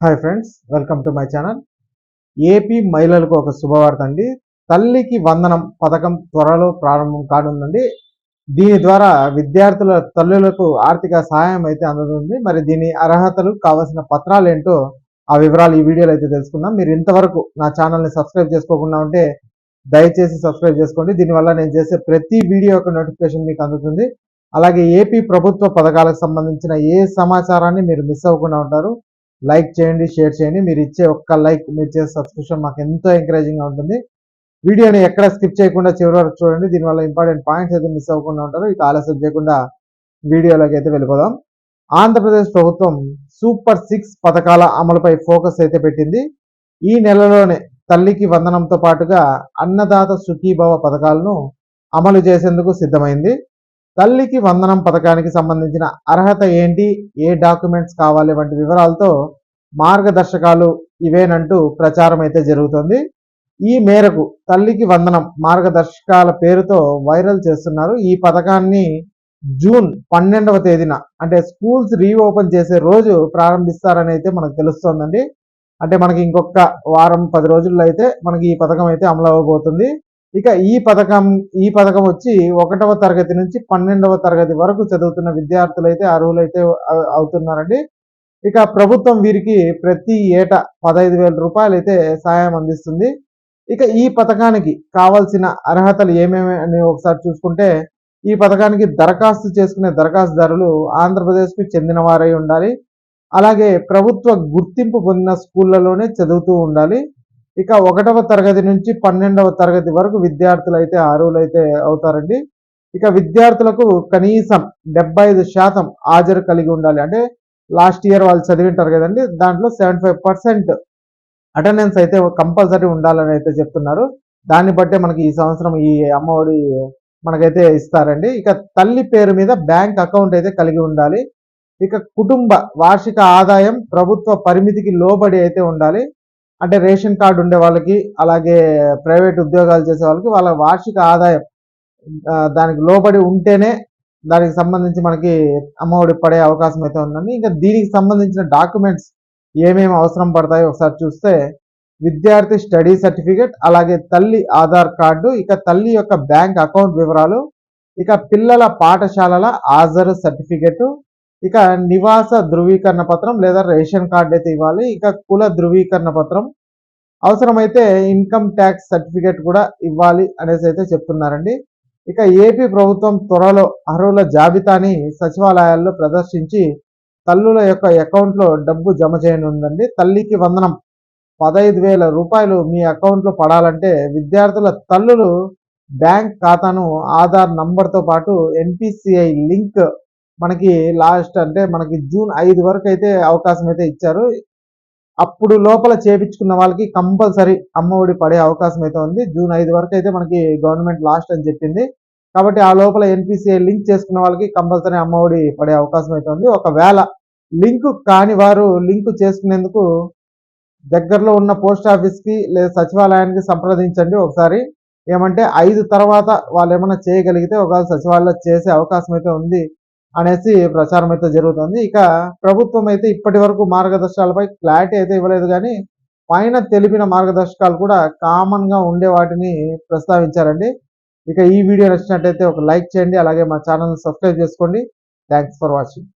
Hi friends welcome to my channel AP మహిళలకు ఒక శుభవార్త అండి. తల్లికి వందనం పథకం త్వరలో ప్రారంభం కానుందండి. దీని ద్వారా విద్యార్థుల తల్లులకు ఆర్థిక సహాయం అయితే అందుతుంది. మరి దీని అర్హతలు కావాల్సిన పత్రాలు ఏంటో ఆ వివరాలు ఈ వీడియోలో అయితే తెలుసుకుందాం. మీరు ఇంతవరకు నా ఛానల్ని సబ్స్క్రైబ్ చేసుకోకుండా ఉంటే దయచేసి సబ్స్క్రైబ్ చేసుకోండి. దీనివల్ల నేను చేసే ప్రతి వీడియో యొక్క నోటిఫికేషన్ మీకు అందుతుంది. అలాగే ఏపీ ప్రభుత్వ పథకాలకు సంబంధించిన ఏ సమాచారాన్ని మీరు మిస్ అవ్వకుండా ఉంటారు లైక్ చేయండి షేర్ చేయండి. మీరు ఇచ్చే ఒక్క లైక్ మీరు చేసే సబ్స్క్రిప్షన్ మాకు ఎంతో ఎంకరేజింగ్గా ఉంటుంది. వీడియోని ఎక్కడ స్కిప్ చేయకుండా చివరి వరకు చూడండి. దీనివల్ల ఇంపార్టెంట్ పాయింట్స్ అయితే మిస్ అవ్వకుండా ఉంటారు. ఇక ఆలస్యం చేయకుండా వీడియోలోకి అయితే వెళ్ళిపోదాం. ఆంధ్రప్రదేశ్ ప్రభుత్వం సూపర్ సిక్స్ పథకాల అమలుపై ఫోకస్ అయితే పెట్టింది. ఈ నెలలోనే తల్లికి వందనంతో పాటుగా అన్నదాత సుఖీభవ పథకాలను అమలు చేసేందుకు సిద్ధమైంది. తల్లికి వందనం పథకానికి సంబంధించిన అర్హత ఏంటి? ఏ డాక్యుమెంట్స్ కావాలి? వంటి వివరాలతో మార్గదర్శకాలు ఇవేనంటూ ప్రచారం అయితే జరుగుతుంది. ఈ మేరకు తల్లికి వందనం మార్గదర్శకాల పేరుతో వైరల్ చేస్తున్నారు. ఈ పథకాన్ని జూన్ పన్నెండవ తేదీన అంటే స్కూల్స్ రీఓపెన్ చేసే రోజు ప్రారంభిస్తారని అయితే మనకు తెలుస్తోందండి. అంటే మనకి ఇంకొక వారం పది రోజుల్లో అయితే మనకి ఈ పథకం అయితే అమలు అవ్వబోతుంది ఇక ఈ పథకం ఈ పథకం వచ్చి ఒకటవ తరగతి నుంచి పన్నెండవ తరగతి వరకు చదువుతున్న విద్యార్థులు అయితే అర్హులైతే అవుతున్నారండి. ఇక ప్రభుత్వం వీరికి ప్రతి ఏటా పదహైదు వేల రూపాయలు అయితే సహాయం అందిస్తుంది. ఇక ఈ పథకానికి కావాల్సిన అర్హతలు ఏమేమి అని ఒకసారి చూసుకుంటే ఈ పథకానికి దరఖాస్తు చేసుకునే దరఖాస్తుదారులు ఆంధ్రప్రదేశ్కు చెందిన వారై ఉండాలి. అలాగే ప్రభుత్వ గుర్తింపు పొందిన స్కూళ్ళలోనే చదువుతూ ఉండాలి. ఇక ఒకటవ తరగతి నుంచి పన్నెండవ తరగతి వరకు విద్యార్థులు అయితే అర్హులైతే అవుతారండి. ఇక విద్యార్థులకు కనీసం డెబ్బై ఐదు శాతం హాజరు కలిగి ఉండాలి. అంటే లాస్ట్ ఇయర్ వాళ్ళు చదివింటారు కదండి దాంట్లో సెవెంటీ ఫైవ్ పర్సెంట్ అటెండెన్స్ అయితే కంపల్సరీ ఉండాలని అయితే చెప్తున్నారు. దాన్ని బట్టే మనకి ఈ సంవత్సరం ఈ అమ్మఒడి మనకైతే ఇస్తారండి. ఇక తల్లి పేరు మీద బ్యాంక్ అకౌంట్ అయితే కలిగి ఉండాలి. ఇక కుటుంబ వార్షిక ఆదాయం ప్రభుత్వ పరిమితికి లోబడి అయితే ఉండాలి. అంటే రేషన్ కార్డు ఉండే వాళ్ళకి అలాగే ప్రైవేట్ ఉద్యోగాలు చేసే వాళ్ళకి వాళ్ళ వార్షిక ఆదాయం దానికి లోబడి ఉంటేనే దానికి సంబంధించి మనకి అమ్మఒడి పడే అవకాశం అయితే ఉందండి. ఇంకా దీనికి సంబంధించిన డాక్యుమెంట్స్ ఏమేమి అవసరం పడతాయో ఒకసారి చూస్తే విద్యార్థి స్టడీ సర్టిఫికేట్ అలాగే తల్లి ఆధార్ కార్డు ఇక తల్లి యొక్క బ్యాంక్ అకౌంట్ వివరాలు ఇక పిల్లల పాఠశాలల హాజరు సర్టిఫికెట్ ఇక నివాస ధృవీకరణ పత్రం లేదా రేషన్ కార్డు అయితే ఇవ్వాలి. ఇక కుల ధృవీకరణ పత్రం. అవసరమైతే ఇన్కమ్ ట్యాక్స్ సర్టిఫికేట్ కూడా ఇవ్వాలి అనేసి అయితే చెప్తున్నారండి. ఇక ఏపీ ప్రభుత్వం త్వరలో అర్హుల జాబితాని సచివాలయాల్లో ప్రదర్శించి తల్లుల యొక్క అకౌంట్లో డబ్బు జమ చేయనుందండి. తల్లికి వందనం పదహైదు వేల రూపాయలు మీ అకౌంట్లో పడాలంటే విద్యార్థుల తల్లులు బ్యాంక్ ఖాతాను ఆధార్ నంబర్తో పాటు ఎన్పిసిఐ లింక్ మనకి లాస్ట్ అంటే మనకి జూన్ ఐదు వరకు అయితే అవకాశం అయితే ఇచ్చారు. అప్పుడు లోపల చేపించుకున్న వాళ్ళకి కంపల్సరీ అమ్మఒడి పడే అవకాశం అయితే ఉంది. జూన్ ఐదు వరకు అయితే మనకి గవర్నమెంట్ లాస్ట్ అని చెప్పింది. కాబట్టి ఆ లోపల ఎన్పిసిఐ లింక్ చేసుకున్న వాళ్ళకి కంపల్సరీ అమ్మఒడి పడే అవకాశం అయితే ఉంది. ఒకవేళ లింక్ కాని వారు లింక్ చేసుకునేందుకు దగ్గరలో ఉన్న పోస్ట్ ఆఫీస్కి లేదా సచివాలయానికి సంప్రదించండి ఒకసారి. ఏమంటే ఐదు తర్వాత వాళ్ళు ఏమైనా చేయగలిగితే ఒకవేళ సచివాలయంలో చేసే అవకాశం అయితే ఉంది. అనేసి ప్రచారం అయితే జరుగుతుంది. ఇక ప్రభుత్వం అయితే ఇప్పటి వరకు మార్గదర్శకాలపై క్లారిటీ అయితే ఇవ్వలేదు కానీ పైన తెలిపిన మార్గదర్శకాలు కూడా కామన్గా ఉండే వాటిని ప్రస్తావించారండి. ఇక ఈ వీడియో నచ్చినట్టయితే ఒక లైక్ చేయండి అలాగే మా ఛానల్ని సబ్స్క్రైబ్ చేసుకోండి. Thanks for watching